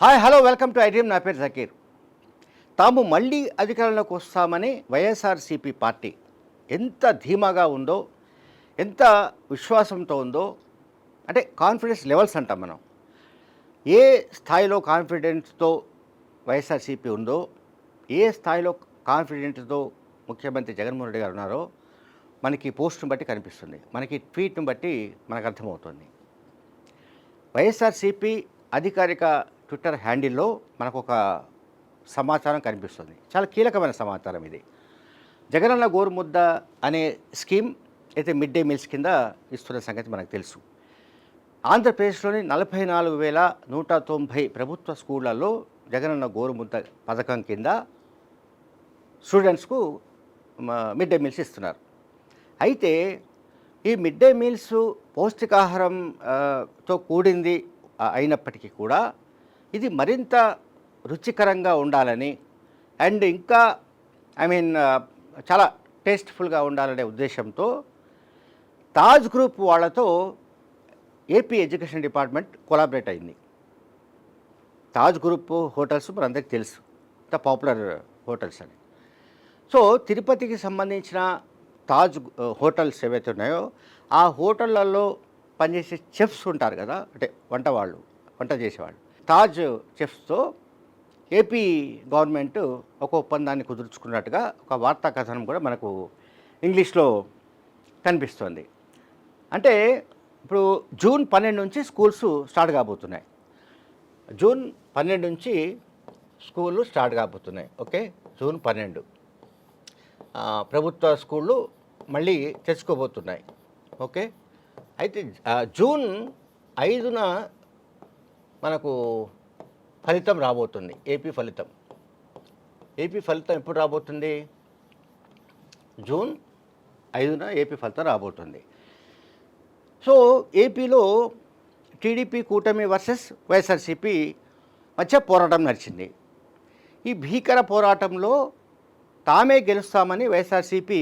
Hi hello welcome to idiom నా పేరు జకీర్. తాము మళ్ళీ అధికారంలోకి వస్తామని వైఎస్ఆర్సీపీ పార్టీ ఎంత ధీమాగా ఉందో ఎంత విశ్వాసంతో ఉందో అంటే కాన్ఫిడెన్స్ లెవెల్స్ అంటాం మనం. ఏ స్థాయిలో కాన్ఫిడెన్స్తో వైఎస్ఆర్సీపీ ఉందో ఏ స్థాయిలో కాన్ఫిడెంట్తో ముఖ్యమంత్రి జగన్మోహన్ రెడ్డి గారు ఉన్నారో మనకి పోస్ట్ను బట్టి కనిపిస్తుంది. మనకి ట్వీట్ను బట్టి మనకు అర్థమవుతుంది. వైఎస్ఆర్సీపీ అధికారిక ట్విట్టర్ హ్యాండిల్లో మనకు ఒక సమాచారం కనిపిస్తుంది. చాలా కీలకమైన సమాచారం ఇది. జగనన్న గోరుముద్ద అనే స్కీమ్ అయితే మిడ్ డే మీల్స్ కింద ఇస్తున్న సంగతి మనకు తెలుసు. ఆంధ్రప్రదేశ్లోని నలభై నాలుగు వేల నూట తొంభై ప్రభుత్వ స్కూళ్ళలో జగనన్న గోరుముద్ద పథకం కింద స్టూడెంట్స్కు మిడ్ డే మీల్స్ ఇస్తున్నారు. అయితే ఈ మిడ్ డే మీల్స్ పౌష్టికాహారం తో కూడింది అయినప్పటికీ కూడా ఇది మరింత రుచికరంగా ఉండాలని అండ్ ఇంకా ఐ మీన్ చాలా టేస్ట్ఫుల్గా ఉండాలనే ఉద్దేశంతో తాజ్ గ్రూప్ వాళ్ళతో ఏపీ ఎడ్యుకేషన్ డిపార్ట్మెంట్ కొలాబరేట్ అయింది. తాజ్ గ్రూప్ హోటల్స్ మనందరికీ తెలుసు. ఇంత పాపులర్ హోటల్స్ అని. సో తిరుపతికి సంబంధించిన తాజ్ హోటల్స్ ఏవైతే ఉన్నాయో ఆ హోటళ్ళల్లో పనిచేసే చెఫ్స్ ఉంటారు కదా అంటే వంట వాళ్ళు వంట చేసేవాళ్ళు. తాజ్ చెఫ్స్తో ఏపీ గవర్నమెంట్ ఒక ఒప్పందాన్ని కుదుర్చుకున్నట్టుగా ఒక వార్తా కథనం కూడా మనకు ఇంగ్లీష్లో కనిపిస్తుంది. అంటే ఇప్పుడు జూన్ పన్నెండు నుంచి స్కూల్స్ స్టార్ట్ కాబోతున్నాయి. జూన్ పన్నెండు నుంచి స్కూళ్ళు స్టార్ట్ కాబోతున్నాయి. ఓకే? జూన్ పన్నెండు. ప్రభుత్వ స్కూళ్ళు మళ్ళీ తెచ్చుకోబోతున్నాయి. ఓకే? అయితే జూన్ ఐదున మనకు ఫలితం రాబోతుంది. ఏపీ ఫలితం. ఏపీ ఫలితం ఎప్పుడు రాబోతుంది? జూన్ ఐదున ఏపీ ఫలితం రాబోతుంది. సో ఏపీలో టీడీపీ కూటమి వర్సెస్ వైఎస్ఆర్సీపీ మధ్య పోరాటం నడిచింది. ఈ భీకర పోరాటంలో తామే గెలుస్తామని వైఎస్ఆర్సీపీ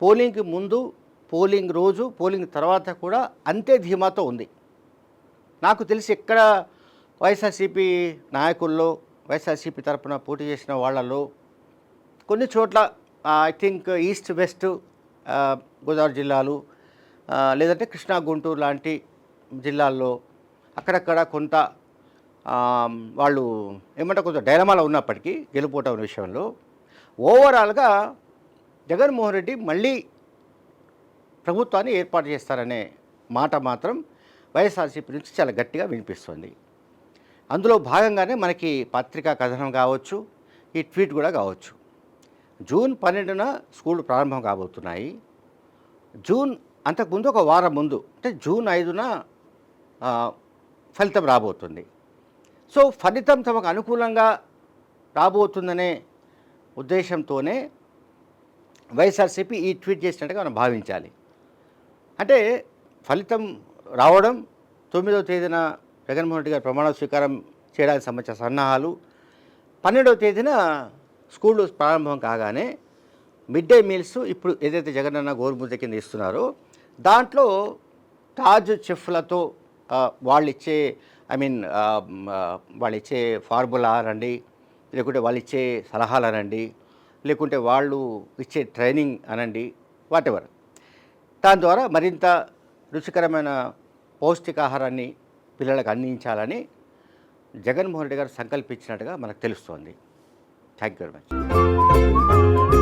పోలింగ్కి ముందు పోలింగ్ రోజు పోలింగ్ తర్వాత కూడా అంతే ధీమాతో ఉంది. నాకు తెలిసి ఎక్కడ వైఎస్ఆర్సీపీ నాయకుల్లో వైఎస్ఆర్సీపీ తరఫున పోటీ చేసిన వాళ్ళలో కొన్ని చోట్ల I think east west Godavari జిల్లాలు లేదంటే కృష్ణా గుంటూరు లాంటి జిల్లాల్లో అక్కడక్కడ కొంత వాళ్ళు ఏమంటే కొంచెం డైలమాలో ఉన్నప్పటికీ గెలుపోవటం విషయంలో ఓవరాల్గా జగన్మోహన్ రెడ్డి మళ్ళీ ప్రభుత్వాన్ని ఏర్పాటు చేస్తారనే మాట మాత్రం వైఎస్ఆర్సీపీ నుంచి చాలా గట్టిగా వినిపిస్తుంది. అందులో భాగంగానే మనకి పత్రికా కథనం కావచ్చు ఈ ట్వీట్ కూడా కావచ్చు. జూన్ పన్నెండున స్కూళ్ళు ప్రారంభం కాబోతున్నాయి. జూన్ అంతకుముందు ఒక వారం ముందు అంటే జూన్ ఐదున ఫలితం రాబోతుంది. సో ఫలితం తమకు అనుకూలంగా రాబోతుందనే ఉద్దేశంతోనే వైఎస్ఆర్సీపీ ఈ ట్వీట్ చేసినట్టుగా మనం భావించాలి. అంటే ఫలితం రావడం తొమ్మిదవ తేదీన జగన్మోహన్ రెడ్డి గారు ప్రమాణ స్వీకారం చేయడానికి సంబంధించిన సన్నాహాలు. పన్నెండవ తేదీన స్కూళ్ళు ప్రారంభం కాగానే మిడ్ డే మీల్స్ ఇప్పుడు ఏదైతే జగనన్న గోరుముద్ద కింద ఇస్తున్నారో దాంట్లో తాజ్ చెఫ్లతో వాళ్ళు ఇచ్చే ఐ మీన్ వాళ్ళు ఇచ్చే ఫార్ములా అనండి లేకుంటే వాళ్ళు ఇచ్చే సలహాలు అనండి లేకుంటే వాళ్ళు ఇచ్చే ట్రైనింగ్ అనండి వాటెవర్ దాని ద్వారా మరింత రుచికరమైన పౌష్టికాహారాన్ని పిల్లలకు అందించాలని జగన్మోహన్ రెడ్డి గారు సంకల్పించినట్టుగా మనకు తెలుస్తోంది. Thank you very much